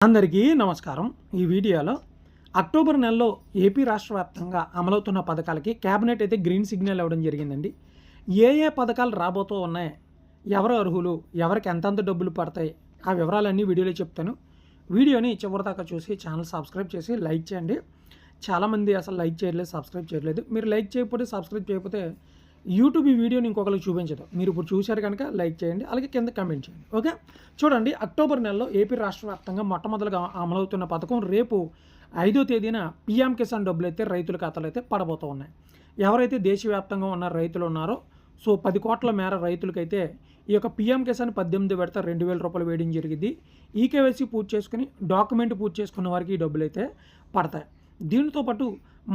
అందరికీ నమస్కారం. ఈ వీడియోలో అక్టోబర్ నెలలో ఏపీ రాష్ట్ర వ్యాప్తంగా అమలవుతున్న పథకాలకి క్యాబినెట్ అయితే గ్రీన్ సిగ్నల్ ఇవ్వడం జరిగిందండి. ఏ ఏ పథకాలు రాబోతూ ఉన్నాయి? ఎవరు అర్హులు? ఎవరికి ఎంతెంత డబ్బులు పడతాయి? ఆ వివరాలన్నీ వీడియోలో చెప్తాను. వీడియోని చివరిదాకా చూసి ఛానల్ సబ్స్క్రైబ్ చేసి లైక్ చేయండి. చాలామంది అసలు లైక్ చేయట్లేదు సబ్స్క్రైబ్ చేయట్లేదు. మీరు లైక్ చేయకపోతే సబ్స్క్రైబ్ చేయకపోతే యూట్యూబ్ ఈ వీడియోని ఇంకొకరికి చూపించదు. మీరు ఇప్పుడు చూశారు కనుక లైక్ చేయండి అలాగే కింద కమెంట్ చేయండి. ఓకే చూడండి అక్టోబర్ నెలలో ఏపీ రాష్ట్ర వ్యాప్తంగా మొట్టమొదటిగా అమలవుతున్న పథకం రేపు ఐదో తేదీన పీఎం కిసాన్ డబ్బులు అయితే రైతుల ఖాతాలు అయితే పడబోతూ ఉన్నాయి. ఎవరైతే దేశవ్యాప్తంగా ఉన్న రైతులు ఉన్నారో సో పది కోట్ల మేర రైతులకైతే ఈ యొక్క పీఎం కిసాన్ పద్దెనిమిది విడత రెండు వేల రూపాయలు వేయడం జరిగింది. ఈకేవైసీ పూర్తి చేసుకుని డాక్యుమెంట్ పూర్తి చేసుకున్న వారికి ఈ డబ్బులు అయితే పడతాయి. దీనితో పాటు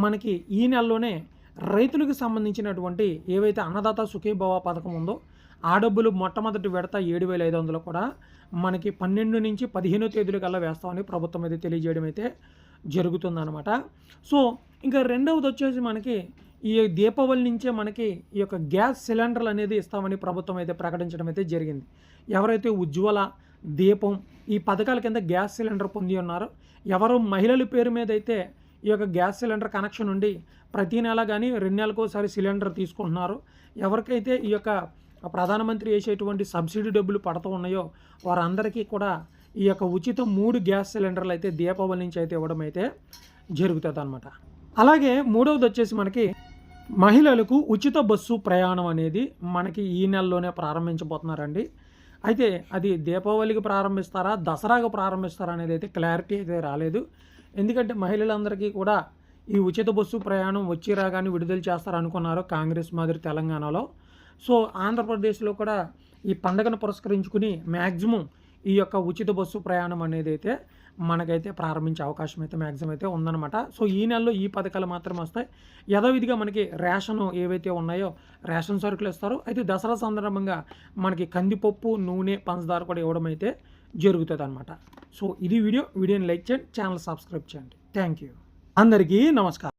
మనకి ఈ నెలలోనే రైతులకు సంబంధించినటువంటి ఏవైతే అన్నదాత సుఖీభవ పథకం ఉందో ఆ డబ్బులు మొట్టమొదటి విడత ఏడు వేల ఐదు వందలు కూడా మనకి పన్నెండు నుంచి పదిహేను తేదీల కల్లా వేస్తామని ప్రభుత్వం అయితే తెలియజేయడం అయితే జరుగుతుందన్నమాట. సో ఇంకా రెండవది వచ్చేసి మనకి ఈ దీపావళి నుంచే మనకి ఈ యొక్క గ్యాస్ సిలిండర్లు అనేది ఇస్తామని ప్రభుత్వం అయితే ప్రకటించడం అయితే జరిగింది. ఎవరైతే ఉజ్వల దీపం ఈ పథకాల కింద గ్యాస్ సిలిండర్ పొంది ఉన్నారో ఎవరు మహిళల పేరు మీద అయితే ఈ యొక్క గ్యాస్ సిలిండర్ కనెక్షన్ ఉండి ప్రతి నెల కానీ రెండు నెలలకు ఒకసారి సిలిండర్ తీసుకుంటున్నారు. ఎవరికైతే ఈ యొక్క ప్రధానమంత్రి వేసేటువంటి సబ్సిడీ డబ్బులు పడుతూ ఉన్నాయో వారందరికీ కూడా ఈ యొక్క ఉచిత మూడు గ్యాస్ సిలిండర్లు అయితే దీపావళి నుంచి అయితే ఇవ్వడం అయితే జరుగుతుంది అనమాట అలాగే మూడవది వచ్చేసి మనకి మహిళలకు ఉచిత బస్సు ప్రయాణం అనేది మనకి ఈ నెలలోనే ప్రారంభించబోతున్నారండి. అయితే అది దీపావళికి ప్రారంభిస్తారా దసరాకు ప్రారంభిస్తారా అనేది అయితే క్లారిటీ అయితే రాలేదు. ఎందుకంటే మహిళలందరికీ కూడా ఈ ఉచిత బస్సు ప్రయాణం వచ్చి రాగానే విడుదల చేస్తారనుకున్నారు కాంగ్రెస్ మాదిరి తెలంగాణలో. సో ఆంధ్రప్రదేశ్లో కూడా ఈ పండగను పురస్కరించుకుని మ్యాక్సిమం ఈ యొక్క ఉచిత బస్సు ప్రయాణం అనేది అయితే మనకైతే ప్రారంభించే అవకాశం అయితే మ్యాక్సిమం అయితే ఉందన్నమాట. సో ఈ నెలలో ఈ పథకాలు మాత్రం వస్తాయి. యథావిధిగా మనకి రేషన్ ఏవైతే ఉన్నాయో రేషన్ సరుకులు ఇస్తారు. అయితే దసరా సందర్భంగా మనకి కందిపప్పు నూనె పంచదార కూడా ఇవ్వడం అయితే జరుగుతుంది అనమాట సో ఇది వీడియో. వీడియోని లైక్ చేయండి ఛానల్ సబ్స్క్రైబ్ చేయండి. Thank you. అందరికీ నమస్కారం.